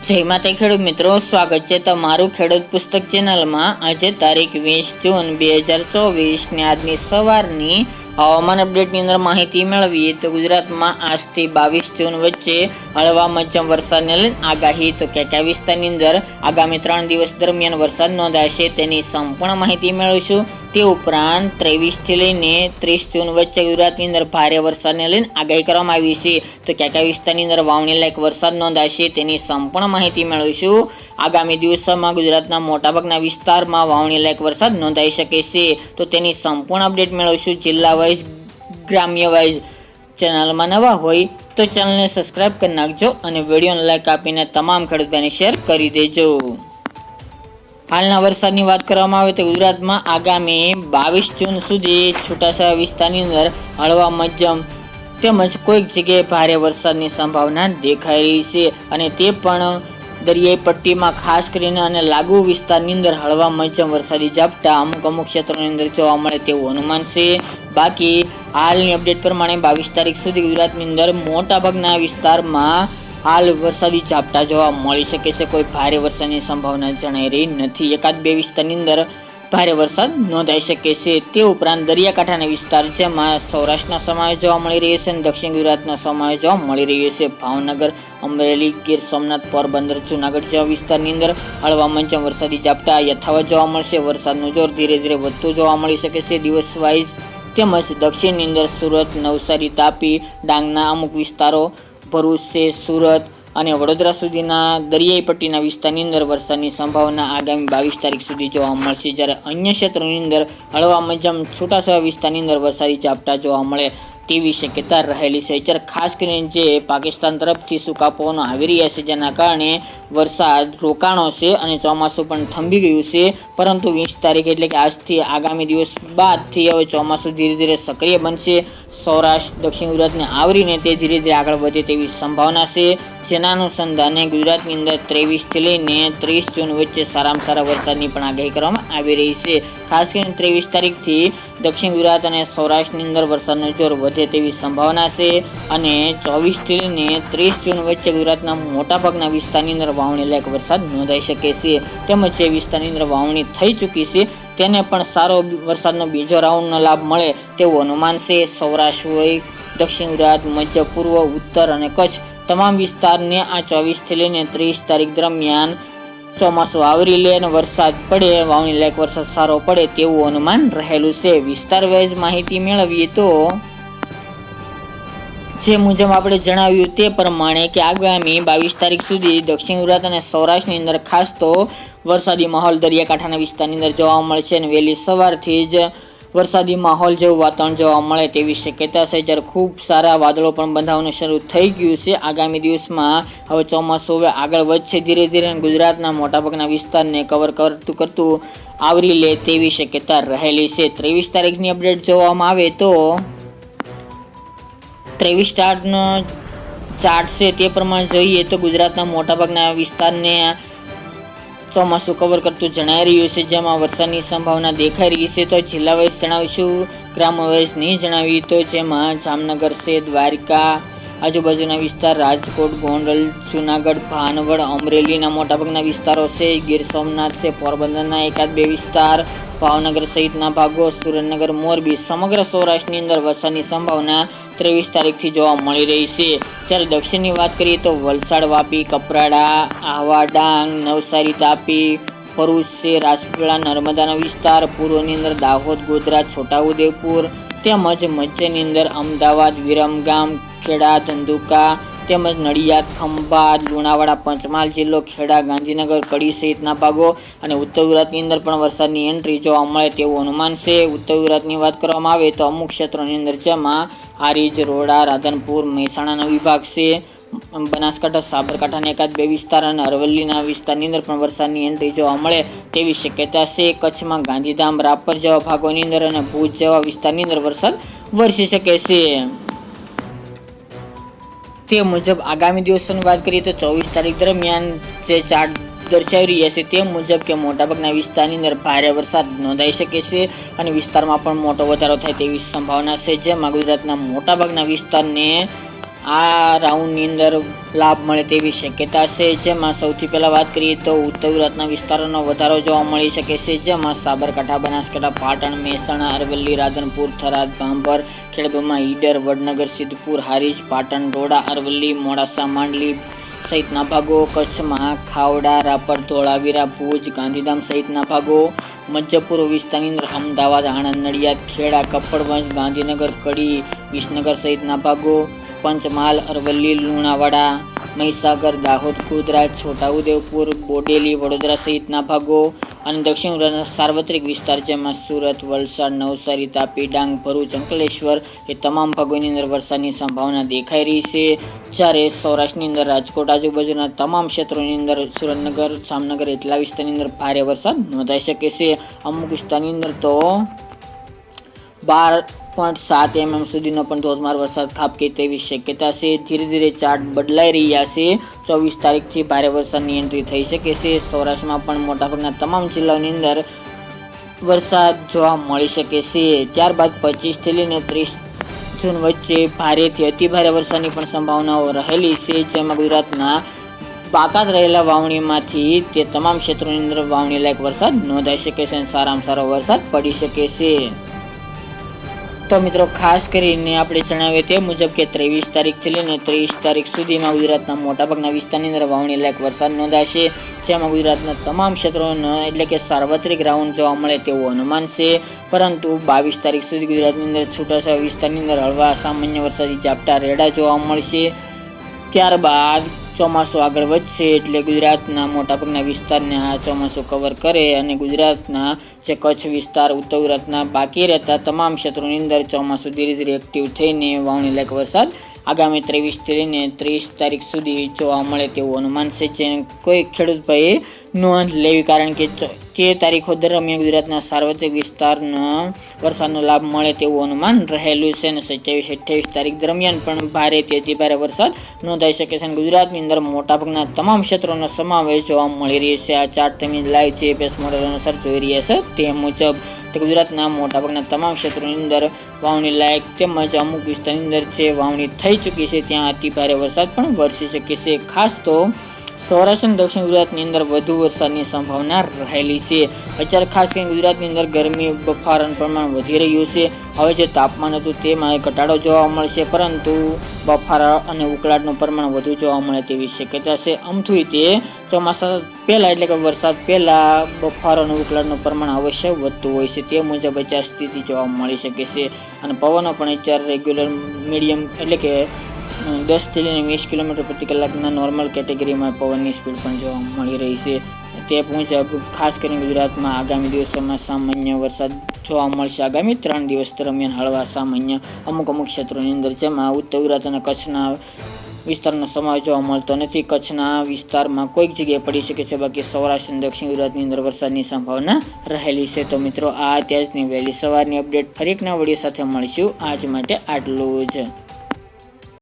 જય માતા ખેડૂત મિત્રો, સ્વાગત છે તમારું ખેડૂત પુસ્તક ચેનલમાં. આજે તારીખ વીસ જૂન બે હજાર ચોવીસ ને આજની સવારની હવામાન અપડેટની અંદર માહિતી મેળવીએ તો ગુજરાતમાં આજથી બાવીસ જૂન વચ્ચે હળવા મધ્યમ વરસાદને લઈને આગાહી. તો કયા કયા વિસ્તારની અંદર આગામી ત્રણ દિવસ દરમિયાન વરસાદ નોંધાશે તેની સંપૂર્ણ માહિતી મેળવીશું. તે ઉપરાંત ત્રેવીસથી લઈને ત્રીસ જૂન વચ્ચે ગુજરાતની અંદર ભારે વરસાદને લઈને આગાહી કરવામાં આવી છે. તો કયા કયા વિસ્તારની અંદર વાવણી લાયક વરસાદ નોંધાશે તેની સંપૂર્ણ માહિતી મેળવીશું. આગામી દિવસોમાં ગુજરાતના મોટાભાગના વિસ્તારમાં વાવણી લાયક વરસાદ નોંધાઈ શકે છે. તો તેની સંપૂર્ણ અપડેટ મેળવીશું જિલ્લા વાઇઝ ગ્રામ્ય વાઇઝ ચેનલમાં નવા હોય તો ચેનલને સબસ્ક્રાઇબ કરી નાખજો અને વિડીયોને લાઈક આપીને તમામ ખેડૂતોને શેર કરી દેજો. હાલના વરસાદની વાત કરવામાં આવે તો ગુજરાતમાં આગામી બાવીસ જૂન સુધી છૂટાછવાયા વિસ્તારની અંદર હળવા મધ્યમ તેમજ કોઈક જગ્યાએ ભારે વરસાદની સંભાવના દેખાઈ રહી છે અને તે પણ દરિયાઈ પટ્ટીમાં ખાસ કરીને અને લાગુ વિસ્તારની અંદર હળવા મચમ વરસાદી ઝાપટા અમુક અમુક ક્ષેત્રોની અંદર જોવા મળે તેવું અનુમાન છે. બાકી હાલની અપડેટ પ્રમાણે બાવીસ તારીખ સુધી ગુજરાતની અંદર મોટાભાગના વિસ્તારમાં હાલ વરસાદી ઝાપટા જોવા મળી શકે છે. કોઈ ભારે વરસાદની સંભાવના જણાઈ રહી નથી. એકાદ બે વિસ્તારની અંદર ભારે વરસાદ નોંધાઈ શકે છે. તે ઉપરાંત દરિયાકાંઠાના વિસ્તાર જેમાં સૌરાષ્ટ્રના સમાવેશ જોવા મળી રહ્યો છે અને દક્ષિણ ગુજરાતનો સમાવેશ જોવા મળી રહ્યો છે. ભાવનગર, અમરેલી, ગીર સોમનાથ, પોરબંદર, જુનાગઢ જેવા વિસ્તારની અંદર હળવા મંચમ વરસાદી ઝાપટા યથાવત જોવા મળશે. વરસાદનું જોર ધીરે ધીરે વધતું જોવા મળી શકે છે. દિવસ વાઇઝ તેમજ દક્ષિણની અંદર સુરત, નવસારી, તાપી, ડાંગના અમુક વિસ્તારો ભરૂચ છે. સુરત અને વડોદરા સુધીના દરિયાઈ પટ્ટીના વિસ્તારની અંદર વરસાદની સંભાવના આગામી બાવીસ તારીખ સુધી જોવા મળશે. જ્યારે અન્ય ક્ષેત્રોની અંદર હળવા મધ્યમ છૂટાછવાયા વિસ્તારની અંદર વરસાદી ઝાપટા જોવા મળે તેવી શક્યતા રહેલી છે. જ્યારે ખાસ કરીને જે પાકિસ્તાન તરફથી સૂકા પવનો આવી રહ્યા છે, જેના કારણે વરસાદ રોકાણો છે અને ચોમાસું પણ થંભી ગયું છે. પરંતુ વીસ તારીખ એટલે કે આજથી આગામી દિવસ બાદથી હવે ચોમાસું ધીરે ધીરે સક્રિય બનશે. સૌરાષ્ટ્ર, દક્ષિણ ગુજરાતને આવરીને તે ધીરે ધીરે આગળ વધે તેવી સંભાવના છે. જેના અનુસંધાને ગુજરાતની અંદર ત્રેવીસથી લઈને ત્રીસ જૂન વચ્ચે સારામાં સારા વરસાદની પણ આગાહી કરવામાં આવી રહી છે. ખાસ કરીને ત્રેવીસ તારીખથી દક્ષિણ ગુજરાત અને સૌરાષ્ટ્રની અંદર વરસાદનો જોર વધે તેવી સંભાવના છે અને ચોવીસથી લઈને ત્રીસ જૂન વચ્ચે ગુજરાતના મોટાભાગના વિસ્તારની અંદર વાવણી લાયક વરસાદ નોંધાઈ શકે છે. તેમજ જે વિસ્તારની અંદર વાવણી થઈ ચૂકી છે તેને પણ સારો વરસાદનો બીજો રાઉન્ડનો લાભ મળે તેવું અનુમાન છે. સૌરાષ્ટ્ર હોય, દક્ષિણ ગુજરાત, મધ્ય પૂર્વ, ઉત્તર અને કચ્છ તમામ વિસ્તારને આ ચોવીસથી લઈને ત્રીસ તારીખ દરમિયાન ચોમાસું આવરી લે અને વરસાદ પડે, વાવણી લાયક વરસાદ સારો પડે તેવું અનુમાન રહેલું છે. વિસ્તાર વાઇઝ માહિતી મેળવીએ તો જે મુજબ આપણે જણાવ્યું તે પ્રમાણે કે આગામી બાવીસ તારીખ સુધી દક્ષિણ ગુજરાત અને સૌરાષ્ટ્રની અંદર ખાસ તો વરસાદી માહોલ દરિયાકાંઠાના વિસ્તારની અંદર જોવા મળશે અને વહેલી સવારથી જ વરસાદી માહોલ જેવું વાતાવરણ જોવા મળે તેવી શક્યતા છે. જ્યારે ખૂબ સારા વાદળો પણ બંધાવવાનું શરૂ થઈ ગયું છે. આગામી દિવસમાં હવે ચોમાસું હવે આગળ વધશે ધીરે ધીરે ગુજરાતના મોટાભાગના વિસ્તારને કવર કરતું કરતું આવરી લે તેવી શક્યતા રહેલી છે. ત્રેવીસ તારીખની અપડેટ જોવામાં આવે તો ત્રેવીસ સ્ટાર્ટનો ચાર્ટ છે તે પ્રમાણે જોઈએ તો ગુજરાતના મોટાભાગના વિસ્તારને ચોમાસું કવર કરતું જણાઈ રહ્યું છે. જેમાં વરસાદની સંભાવના દેખાઈ રહી છે તો જિલ્લા વાઇઝ જણાવીશું, ગ્રામ નહીં જણાવી તો જેમાં જામનગર છે, દ્વારકા, આજુબાજુના વિસ્તાર રાજકોટ, ગોંડલ, જુનાગઢ, ભાનવડ, અમરેલીના મોટાભાગના વિસ્તારો છે. ગીર સોમનાથ છે, પોરબંદરના એકાદ બે વિસ્તાર, ભાવનગર સહિતના ભાગો, સુરેન્દ્રનગર, મોરબી, સમગ્ર સૌરાષ્ટ્રની અંદર વરસાદની સંભાવના ત્રેવીસ તારીખથી જોવા મળી રહી છે. જ્યારે દક્ષિણની વાત કરીએ તો વલસાડ વાપી, કપરાડા, આહવા ડાંગ, નવસારી, તાપી, ભરૂચ છે, રાજપીપળા, નર્મદાનો વિસ્તાર, પૂર્વની અંદર દાહોદ, ગોધરા, છોટાઉદેપુર, તેમજ મધ્યની અંદર અમદાવાદ, વિરમગામ, ખેડા, ધંધુકા તેમજ નડિયાદ, ખંભાત, લુણાવાડા, પંચમહાલ જિલ્લો, ખેડા, ગાંધીનગર, કડી સહિતના ભાગો અને ઉત્તર ગુજરાતની અંદર પણ વરસાદની એન્ટ્રી જોવા મળે તેવું અનુમાન છે. ઉત્તર ગુજરાતની વાત કરવામાં આવે તો અમુક ક્ષેત્રોની અંદર જેમાં હારીજ, રોડા, રાધનપુર, મહેસાણાનો વિભાગ છે. બનાસકાંઠા, સાબરકાંઠાના એકાદ બે વિસ્તાર અને અરવલ્લીના વિસ્તારની અંદર પણ વરસાદની એન્ટ્રી જોવા મળે તેવી શક્યતા છે. કચ્છમાં ગાંધીધામ, રાપર જેવા ભાગોની અંદર અને ભુજ જેવા વિસ્તારની અંદર વરસાદ વરસી શકે છે. તે મુજબ આગામી દિવસોની વાત કરીએ તો ચોવીસ તારીખ દરમિયાન જે ચાર્ટ દર્શાવી રહ્યા છે તે મુજબ કે મોટાભાગના વિસ્તારની અંદર ભારે વરસાદ નોંધાઈ શકે છે અને વિસ્તારમાં પણ મોટો વધારો થાય તેવી સંભાવના છે, જેમાં ગુજરાતના મોટાભાગના વિસ્તારને આ રાઉન્ડની અંદર લાભ મળે તેવી શક્યતા છે. જેમાં સૌથી પહેલાં વાત કરીએ તો ઉત્તર ગુજરાતના વિસ્તારોનો વધારો જોવા મળી શકે છે. જેમાં સાબરકાંઠા, બનાસકાંઠા, પાટણ, મહેસાણા, અરવલ્લી, રાધનપુર, થરાદ, ભાંભર ખેડબ્રહ્મા ઈડર, વડનગર, સિદ્ધપુર, હારીજ, પાટણ, ડોડા, અરવલ્લી, મોડાસા, માંડલી સહિતના ભાગો, કચ્છમાં ખાવડા, રાપર ધોળાવીરા ભુજ, ગાંધીધામ સહિતના ભાગો મધ્ય વિસ્તારની અંદર અમદાવાદ, આણંદ, નડિયાદ, ખેડા, કપડવંજ, ગાંધીનગર, કડી, વિસનગર સહિતના ભાગો પંચમહાલ, અરવલ્લી, લુણાવાડા, મહીસાગર, દાહોદ, ગોધરા, છોટાઉદેપુર, બોડેલી, વડોદરા સહિતના ભાગો અને દક્ષિણ ગુજરાતના સાર્વત્રિક વિસ્તાર જેમાં સુરત, વલસાડ, નવસારી, તાપી, ડાંગ, ભરૂચ, અંકલેશ્વર એ તમામ ભાગોની અંદર વરસાદની સંભાવના દેખાઈ રહી છે. જ્યારે સૌરાષ્ટ્રની અંદર રાજકોટ આજુબાજુના તમામ ક્ષેત્રોની અંદર સુરેન્દ્રનગર, જામનગર એટલા વિસ્તારની અંદર ભારે વરસાદ નોંધાઈ શકે છે. અમુક વિસ્તારની અંદર તો બાર પોઈન્ટ સાત એમએમ સુધીનો પણ ધોધમાર વરસાદ ખાબકે તેવી શક્યતા છે. ધીરે ધીરે ચાર્ટ બદલાઈ રહ્યા છે. ચોવીસ તારીખથી ભારે વરસાદની એન્ટ્રી થઈ શકે છે. સૌરાષ્ટ્રમાં પણ મોટાભાગના તમામ જિલ્લાઓની અંદર વરસાદ જોવા મળી શકે છે. ત્યારબાદ પચીસથી લઈને ત્રીસ જૂન વચ્ચે ભારેથી અતિભારે વરસાદની પણ સંભાવનાઓ રહેલી છે. જેમાં ગુજરાતના બાકાત રહેલા વાવણીમાંથી તે તમામ ક્ષેત્રોની અંદર વાવણી લાયક વરસાદ નોંધાઈ શકે છે અને સારામાં સારો વરસાદ પડી શકે છે. તો મિત્રો, ખાસ કરીને આપણે જણાવીએ તે મુજબ કે ત્રેવીસ તારીખથી લઈને ત્રીસ તારીખ સુધીમાં ગુજરાતના મોટાભાગના વિસ્તારની અંદર વાવણી લાયક વરસાદ નોંધાશે. જેમાં ગુજરાતના તમામ ક્ષેત્રોનો એટલે કે સાર્વત્રિક રાઉન્ડ જોવા મળે તેવું અનુમાન છે. પરંતુ બાવીસ તારીખ સુધી ગુજરાતની અંદર છૂટાછવાયા વિસ્તારની અંદર હળવા સામાન્ય વરસાદી ઝાપટા રેડા જોવા મળશે. ત્યારબાદ ચોમાસું આગળ વધશે એટલે ગુજરાતના મોટાભાગના વિસ્તારને આ ચોમાસું કવર કરે અને ગુજરાતના જે કચ્છ વિસ્તાર, ઉત્તર ગુજરાતના બાકી રહેતા તમામ ક્ષેત્રોની અંદર ચોમાસું ધીરે ધીરે એક્ટિવ થઈને વાવણી લાયક વરસાદ આગામી ત્રેવીસથી લઈને ત્રીસ તારીખ સુધી જોવા મળે તેવું અનુમાન છે. જે કોઈ ખેડૂત ભાઈએ નોંધ લેવી કારણ કે ચ- તે તારીખો દરમિયાન ગુજરાતના સાર્વત્રિક વિસ્તારના વરસાદનો લાભ મળે તેવું અનુમાન રહેલું છે અને સત્યાવીસ અઠ્યાવીસ તારીખ દરમિયાન પણ ભારે અતિ ભારે વરસાદ નોંધાઈ શકે છે અને ગુજરાતની અંદર મોટાભાગના તમામ ક્ષેત્રોનો સમાવેશ જોવા મળી રહ્યો છે. આ ચાર્ટ તમે લાઈવ જીપીએસ મોડેલ અનુસાર જોઈ રહ્યા છે. તે મુજબ તો ગુજરાતના મોટાભાગના તમામ ક્ષેત્રોની અંદર વાવણી લાયક તેમજ અમુક વિસ્તારની અંદર જે વાવણી થઈ ચૂકી છે, ત્યાં અતિ ભારે વરસાદ પણ વરસી શકે છે. ખાસ તો સૌરાષ્ટ્ર અને દક્ષિણ ગુજરાતની અંદર વધુ વરસાદની સંભાવના રહેલી છે. અત્યારે ખાસ કરીને ગુજરાતની અંદર ગરમી બફારાનું પ્રમાણ વધી રહ્યું છે. હવે જે તાપમાન હતું તેમાં ઘટાડો જોવા મળશે, પરંતુ બફારા અને ઉકળાટનું પ્રમાણ વધુ જોવા મળે તેવી શક્યતા છે. અમથું તે ચોમાસા પહેલાં એટલે કે વરસાદ પહેલાં બફારો અને ઉકળાટનું પ્રમાણ અવશ્ય વધતું હોય છે. તે મુજબ અત્યારે સ્થિતિ જોવા મળી શકે છે. અને પવનો પણ અત્યારે રેગ્યુલર મીડિયમ એટલે કે દસથી લઈને વીસ કિલોમીટર પ્રતિ કલાકના નોર્મલ કેટેગરીમાં પવનની સ્પીડ પણ જોવા મળી રહી છે. તે મુજબ, ખાસ કરીને ગુજરાતમાં આગામી દિવસોમાં સામાન્ય વરસાદ જોવા મળશે. આગામી ત્રણ દિવસ દરમિયાન હળવા સામાન્ય અમુક અમુક ક્ષેત્રોની અંદર, જેમાં ઉત્તર ગુજરાત અને કચ્છના વિસ્તારનો સમાવેશ જોવા મળતો નથી. કચ્છના વિસ્તારમાં કોઈક જગ્યાએ પડી શકે છે, બાકી સૌરાષ્ટ્ર અને દક્ષિણ ગુજરાતની અંદર વરસાદની સંભાવના રહેલી છે. તો મિત્રો, આ અત્યારની વહેલી સવારની અપડેટ ફરી એક નવા વીડિયો સાથે મળીશું. આજ માટે આટલું જ.